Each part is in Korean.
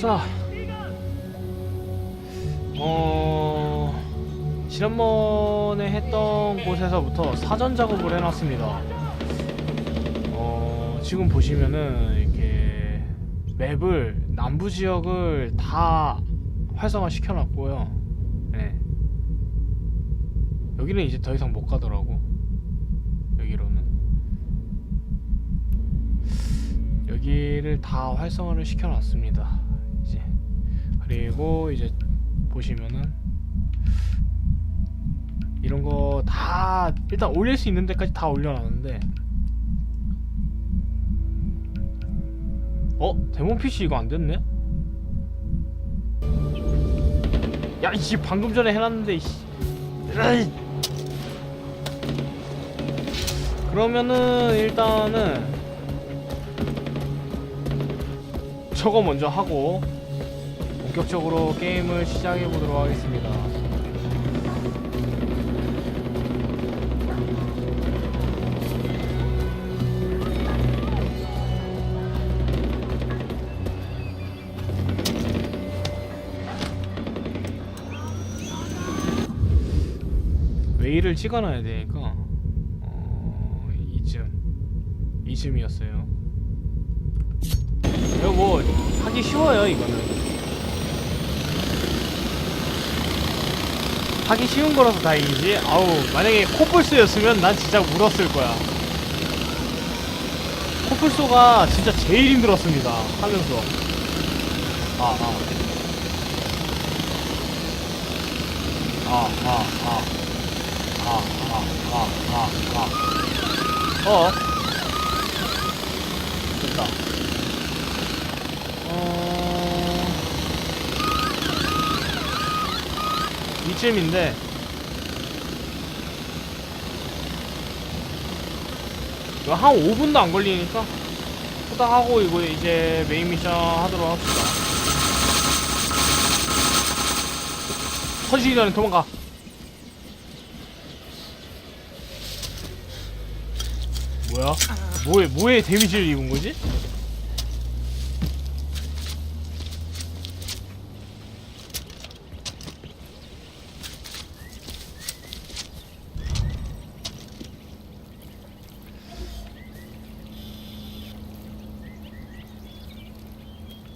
자, 어 지난번에 했던 곳에서부터 사전 작업을 해놨습니다. 어 지금 보시면은 이렇게 맵을 남부 지역을 다 활성화 시켜놨고요. 네. 여기는 이제 더 이상 못 가더라고. 여기로는. 여기를 다 활성화를 시켜놨습니다. 그리고 이제 보시면은 이런 거 다 일단 올릴 수 있는 데까지 다 올려놨는데 어 데몬 PC 이거 안 됐네? 야 이씨 방금 전에 해놨는데 이씨 으이. 그러면은 일단은 저거 먼저 하고 본격적으로 게임을 시작해 보도록 하겠습니다. 웨이를 찍어놔야 되니까 어, 이쯤 이쯤이었어요. 이거 뭐 하기 쉬워요 이거는 하기 쉬운 거라서 다행이지. 아우 만약에 코뿔소였으면 난 진짜 울었을 거야. 코뿔소가 진짜 제일 힘들었습니다. 하면서. 아아. 아 아 아 아 아 아아 어어? 됐다. 이쯤인데 한 5분도 안 걸리니까 후딱 하고 이거 이제 메인 미션 하도록 합시다 터지기 전에 도망가 뭐야? 뭐에 뭐에 데미지를 입은 거지?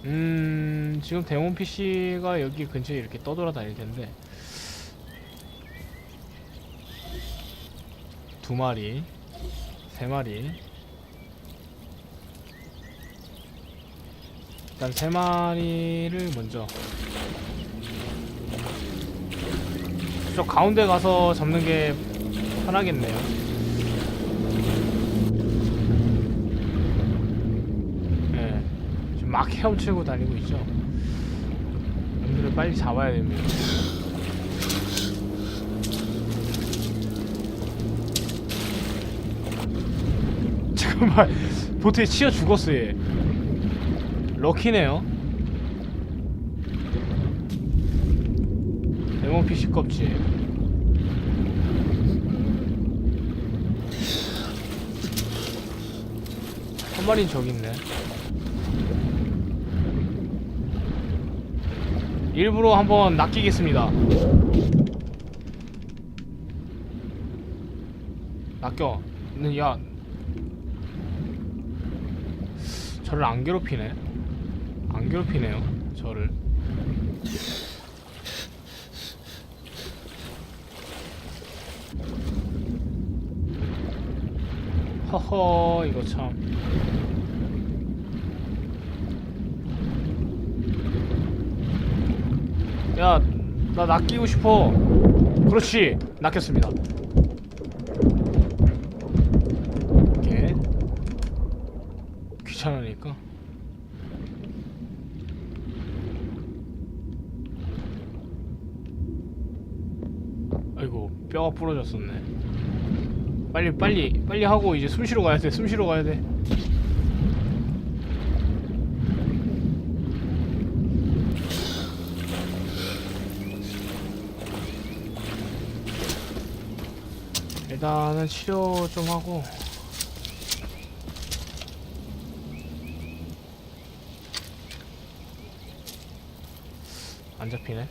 음 지금 데몬 PC가 여기 근처에 이렇게 떠돌아다닐 텐데. 두 마리 세 마리. 일단 세 마리를 먼저. 저 가운데 가서 잡는 게 편하겠네요. 예, 막 헤엄치고 다니고 있죠 빨리 잡아야 됩니다. 잠깐만 보트에 치여 죽었어 얘. 럭키네요. PC 껍질. 한 마리는 저기 있네 일부러 한번 낚이겠습니다 낚여 야 저를 안 괴롭히네. 안 괴롭히네요. 저를. 허허 이거 참. 야, 나 낚이고 싶어. 그렇지, 낚였습니다. 이렇게 귀찮으니까. 아이고 뼈가 부러졌었네. 빨리 빨리 빨리 하고 이제 숨 쉬러 가야 돼. 숨 쉬러 가야 돼. 일단은 치료 좀 하고 안 잡히네.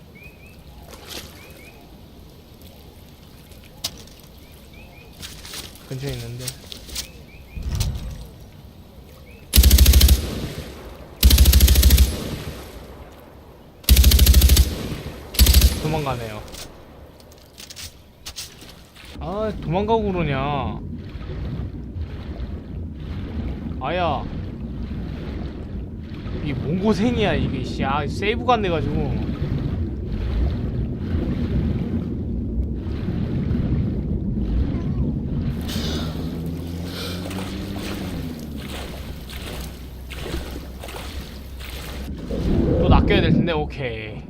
근처에 있는데. 도망가네요. 아, 도망가고 그러냐. 아야. 이게 뭔 고생이야, 이게, 씨. 아, 세이브가 안 돼가지고. 또 낚여야 될 텐데, 오케이.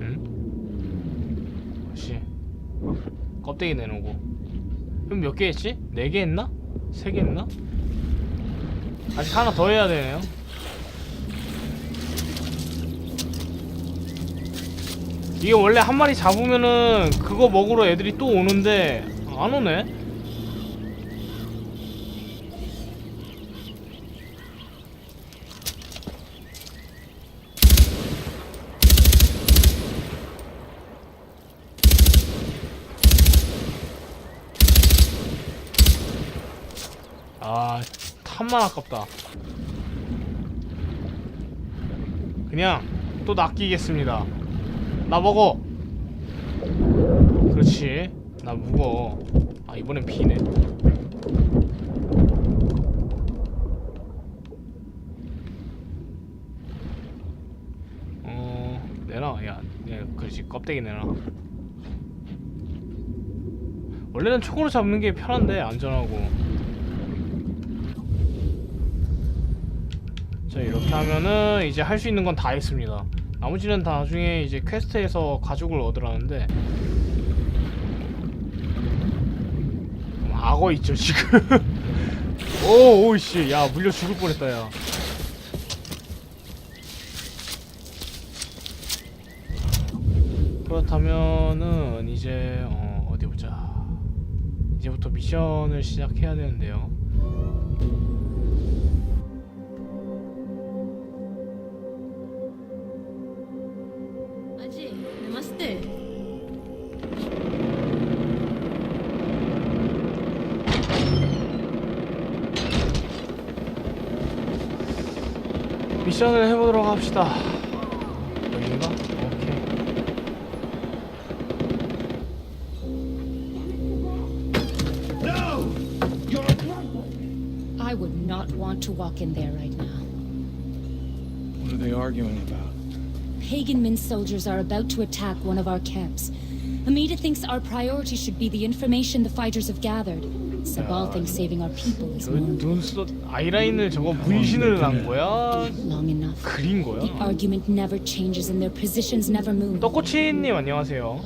응? 씨 껍데기 내놓고 그럼 몇 개 했지? 네 개 했나? 세 개 했나? 아직 하나 더 해야 되네요 이게 원래 한 마리 잡으면은 그거 먹으러 애들이 또 오는데 안 오네 아 탐만 아깝다. 그냥 또 낚이겠습니다. 나 먹어. 그렇지. 나 무거워. 아 이번엔 비네. 어 내놔. 야, 야 그렇지. 껍데기 내놔. 원래는 총으로 잡는 게 편한데 안전하고 이렇게 하면은 이제 할 수 있는 건 다 했습니다. 나머지는 다 나중에 이제 퀘스트에서 가죽을 얻으라는데. 음, 악어 있죠 지금. 오 오이씨. 야 물려 죽을 뻔했다 야. 그렇다면은 이제 어, 어디 보자. 이제부터 미션을 시작해야 되는데요 미션을 해보도록 합시다. 여긴가? 오케이. I would not want to walk in there right now. What are they arguing about? Pagan Min soldiers are about to attack one of our camps. Amida thinks our priority should be the information the fighters have gathered. Sabal thinks saving our people is 저 more 눈썹 아이라인을 저거 문신을 한 거야? long enough. 그린 The 거야? argument never changes and their positions never move. 떡꼬치님 안녕하세요.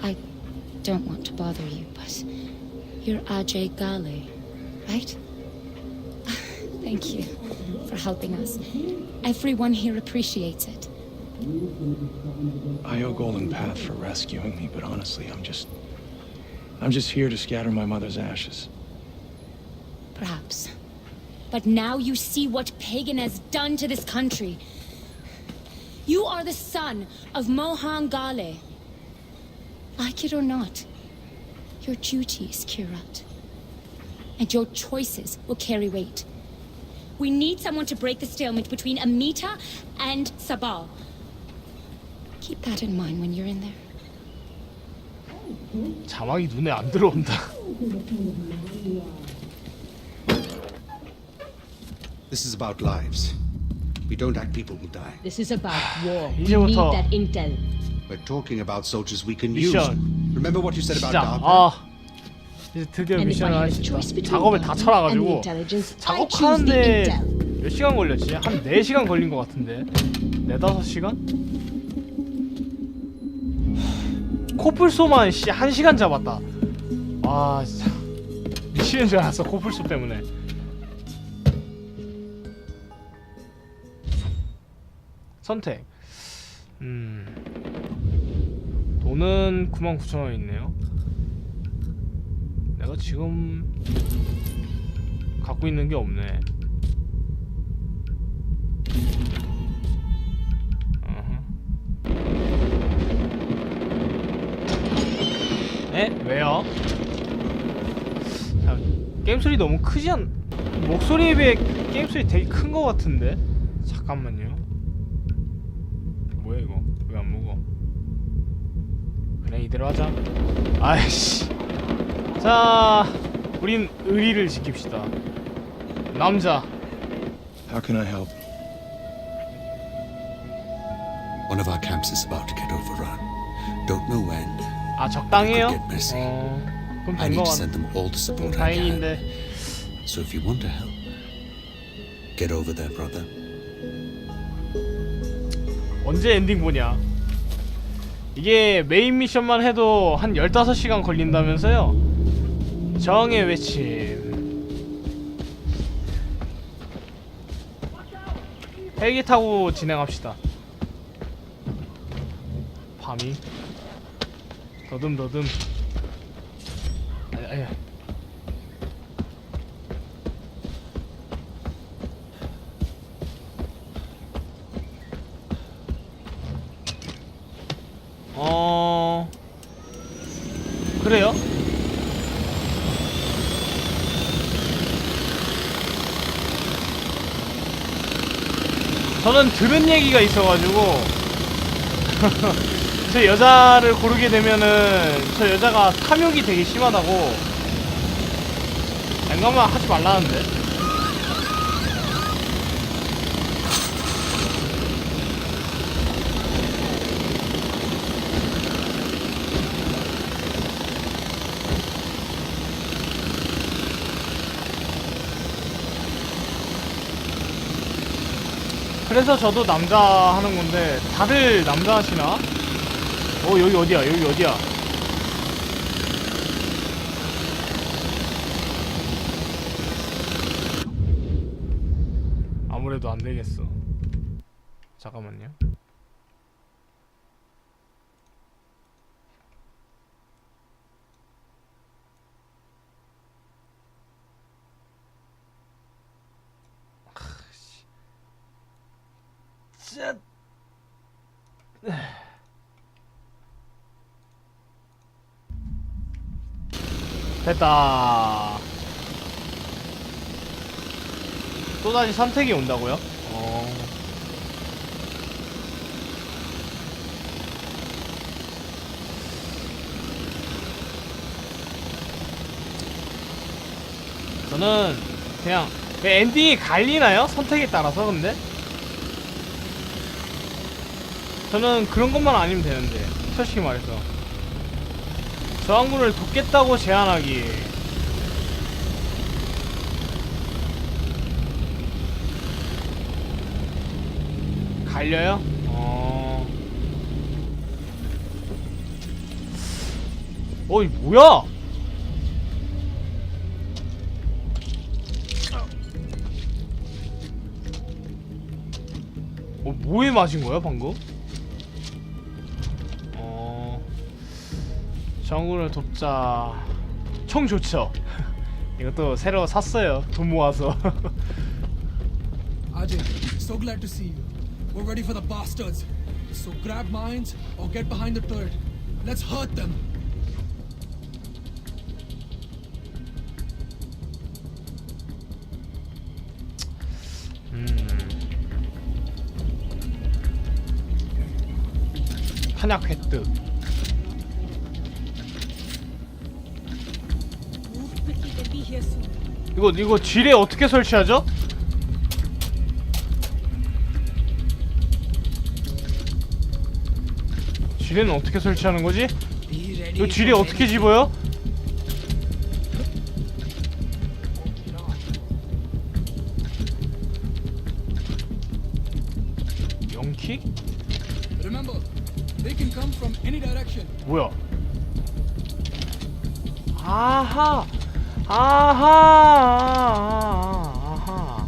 I don't want to bother you, but you're Ajay Gale, right? Thank you for helping us. Everyone here appreciates it. I owe Golden Path for rescuing me, but honestly, I'm just. I'm just here to scatter my mother's ashes. Perhaps. But now you see what Pagan has done to this country. You are the son of Mohan Gale. Like it or not, your duty is Kirat. And your choices will carry weight. We need someone to break the stalemate between Amita and Sabal. Keep that in mind when you're in there. 자막이 눈에 안 들어온다. This is about lives. We don't act, people will die. This is about war. We 이제부터 need that intel. We're talking about soldiers we can 미션. use. Remember what you said about 진짜 Dark? 아 이제 드디어 And if I 미션을 had a choice between 작업을 다 Dark and the 쳐놔가지고 intelligence, I choose the 작업하는데 intel. 몇 시간 걸렸지? 한 4 시간 걸린 것 같은데 4, 5 시간? 코뿔소만 씨 1시간 잡았다. 와 진짜. 미치는 줄 알았어 코뿔소 때문에. 선택. 음. 돈은 99,000원 있네요. 내가 지금 갖고 있는 게 없네. 에? 왜요? 자, 게임 소리 너무 크지 않... 목소리에 비해 게임 소리 되게 큰 거 같은데? 잠깐만요. 뭐야 이거? 왜 안 먹어? 그래 이대로 하자. 아이씨. 자, 우린 의리를 지킵시다. 남자. How can I help? One of our camps is about to get overrun. Don't know when. 아 적당해요? 어, 그럼 I 된거 need to 같. send them all the 그럼 support I can. 다행인데. So if you want to help, get over there, brother. 언제 엔딩 보냐? 이게 메인 미션만 해도 한 15시간 걸린다면서요? 정의 외침. 헬기 타고 진행합시다. 밤이 더듬 더듬. 아니, 아니. 어 그래요? 저는 들은 얘기가 있어가지고 저 여자를 고르게 되면은 저 여자가 탐욕이 되게 심하다고 앵가만 하지 말라는데 그래서 저도 남자 하는 건데 다들 남자 하시나? 어 여기 어디야? 여기 어디야? 아무래도 안 되겠어. 잠깐만요 됐다 또다시 선택이 온다고요? 어... 저는 그냥 그 엔딩이 갈리나요? 선택에 따라서 근데? 저는 그런 것만 아니면 되는데 솔직히 말해서 저항군을 돕겠다고 제안하기 갈려요? 어... 어이 뭐야? 어 뭐에 맞은 거야 방금? 정군을 돕자 총 좋죠 이것도 새로 샀어요 돈 모아서 Ajay, so glad to see you. We're ready for the bastards. So grab mines or get behind the turret. Let's hurt them. 탄약 획득 이거 이거 지뢰 어떻게 설치하죠? 지뢰는 어떻게 설치하는 거지? 이거 지뢰 어떻게 집어요? 영킥? Remember, they can come from any direction. 뭐야? 아하, 아하 아, 아, 아, 아하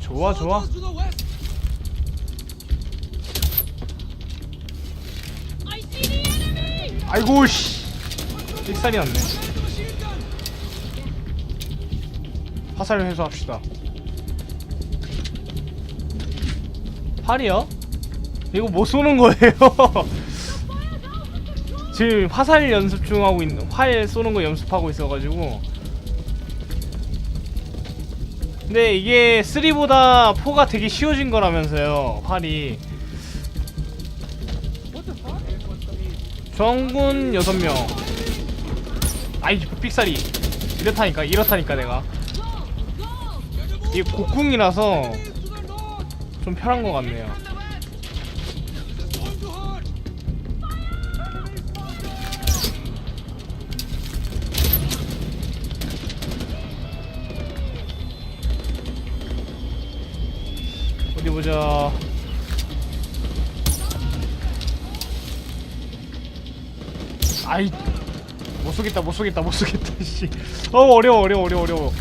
좋아 좋아. 아이고 씨. gun. 화살을 회수합시다. 활이요? 이거 못 쏘는 거예요? 지금 화살 연습 중 하고 있는 활 쏘는 거 연습하고 있어가지고. 근데 이게 3보다 4가 되게 쉬워진 거라면서요 활이 정군 6명 아이 삑사리 이렇다니까 이렇다니까 내가 이게 곡궁이라서. 좀 편한 것 같네요. 어디 보자 아이 못 쏘겠다 못 쏘겠다 못 쏘겠다 씨. 어, 어려워 어려워 어려워 어려워.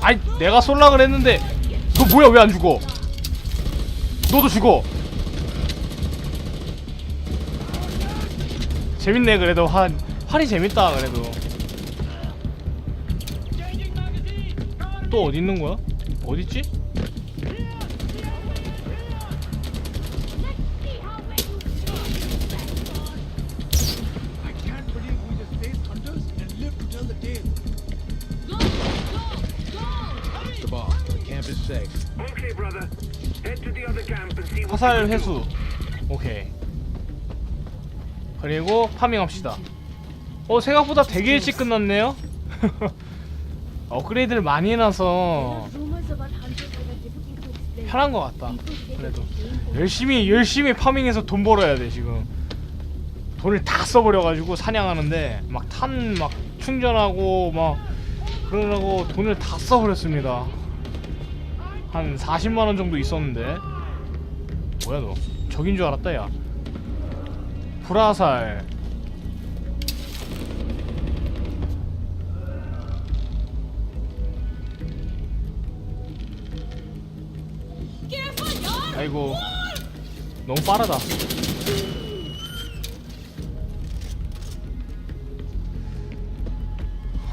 아이 내가 쏠라 그랬는데 너 뭐야 왜 안 죽어? 너도 죽어. 재밌네 그래도. 한 활이 재밌다 그래도. 또 어디 있는 거야? 어디 있지 화살 회수. 오케이. 그리고 파밍합시다. 어 생각보다 되게 일찍 끝났네요. 업그레이드를 많이 해놔서 편한 것 같다 그래도. 열심히 열심히 파밍해서 돈 벌어야 돼 지금. 돈을 다 써버려가지고 사냥하는데 막 탄 막 충전하고 막 그러려고 돈을 다 써버렸습니다 한 40만원 정도 있었는데. 뭐야 너? 적인 줄 알았다 야. 불화살. 아이고. 너무 빠르다.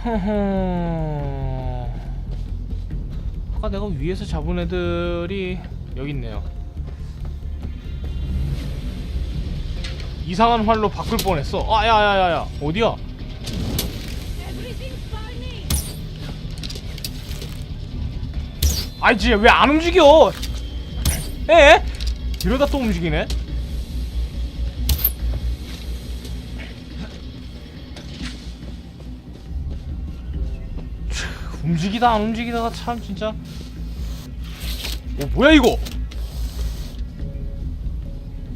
허허 아까 내가 위에서 잡은 애들이 여기 있네요. 이상한 활로 바꿀 뻔했어. 아 야야야야. 어디야? 아이 진짜 왜안 움직여? 에? 이러다 또 움직이네 움직이다 안 움직이다가 참 진짜. 어 뭐야 이거?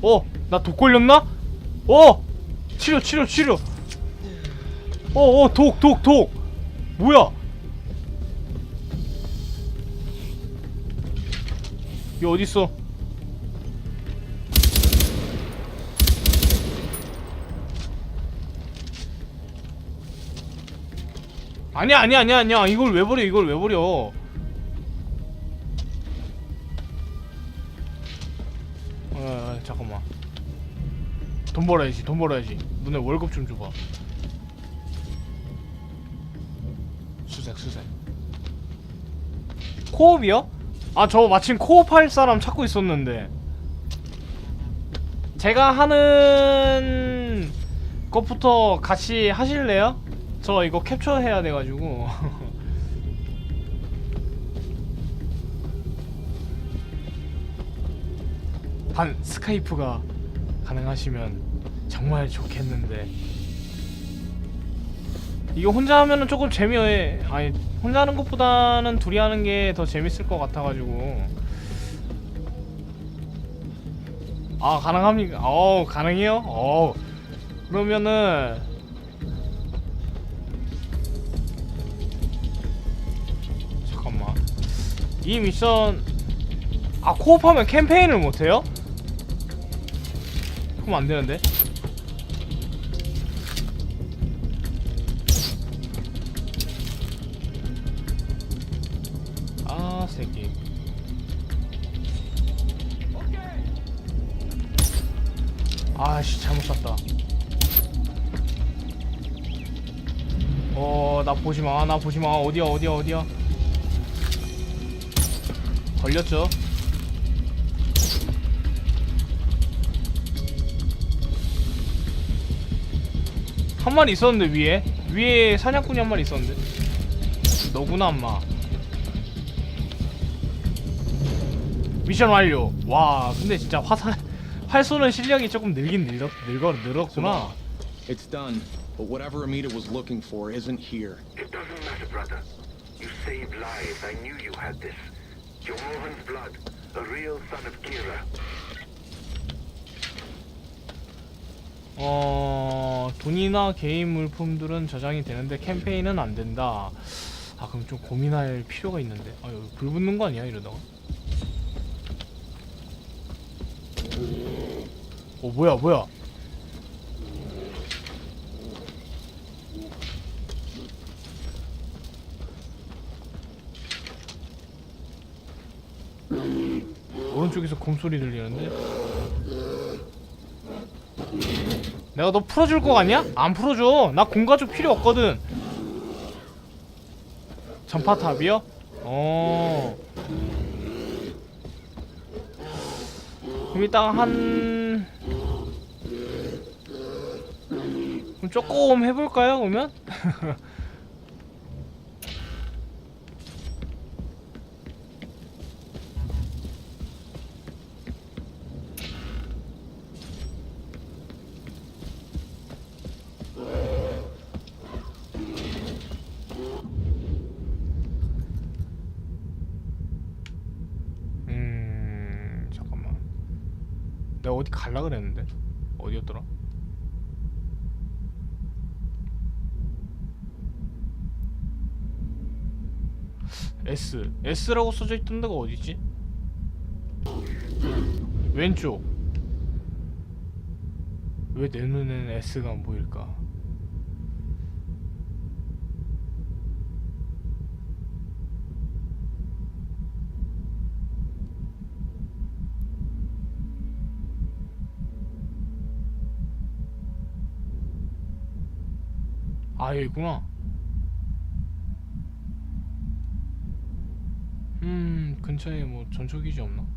어나 독 걸렸나? 어 치료 치료 치료. 어어 독 독 독. 뭐야? 이 어딨어 아니야 아니야 아니야 아니야. 이걸 왜 버려 이걸 왜 버려? 어, 잠깐만. 돈 벌어야지 돈 벌어야지. 너네 월급 좀 줘봐. 수색 수색. 코옵이요? 아 저 마침 코옵 할 사람 찾고 있었는데. 제가 하는 것부터 같이 하실래요? 저 이거 캡처해야 돼가지고 반 스카이프가 가능하시면 정말 좋겠는데 이거 혼자 하면은 조금 재미 아니 혼자 하는 것보다는 둘이 하는 게 더 재밌을 것 같아가지고 아 가능합니까? 어 가능해요? 어 그러면은 이 미션 아 코업하면 캠페인을 못해요? 그럼 안되는데? 아 새끼. 아씨 잘못 샀다. 어나 보지마 나 보지마. 어디야 어디야 어디야? 걸렸죠 한 마리 있었는데 위에 위에 사냥꾼이 한 마리 있었는데 너구나 엄마 미션 완료 와 근데 진짜 화살 활 쏘는 실력이 조금 늘긴 늘었, 늙어, 늘었구나 It's done, but whatever Amita was looking for isn't here. It doesn't matter, brother. You saved lives. I knew you had this. Mohan's blood. A real son of Kira. 어... 돈이나 개인 물품들은 저장이 되는데 캠페인은 안 된다 아 그럼 좀 고민할 필요가 있는데 아 여기 불 붙는 거 아니야 이러다가 어 뭐야 뭐야 오른쪽에서 곰소리 들리는데 내가 너 풀어줄 거 같냐? 안 풀어줘 나 공가족 필요 없거든 전파탑이요? 어 그럼 일단 한 그럼 조금 해볼까요 그러면? 음 잠깐만 내가 어디 갈라 그랬는데 어디였더라? S S라고 써져 있던 데가 어디지? 왼쪽 왜 내 눈에는 S가 안 보일까? 아 여기 있구나 음 근처에 뭐 전초기지 없나?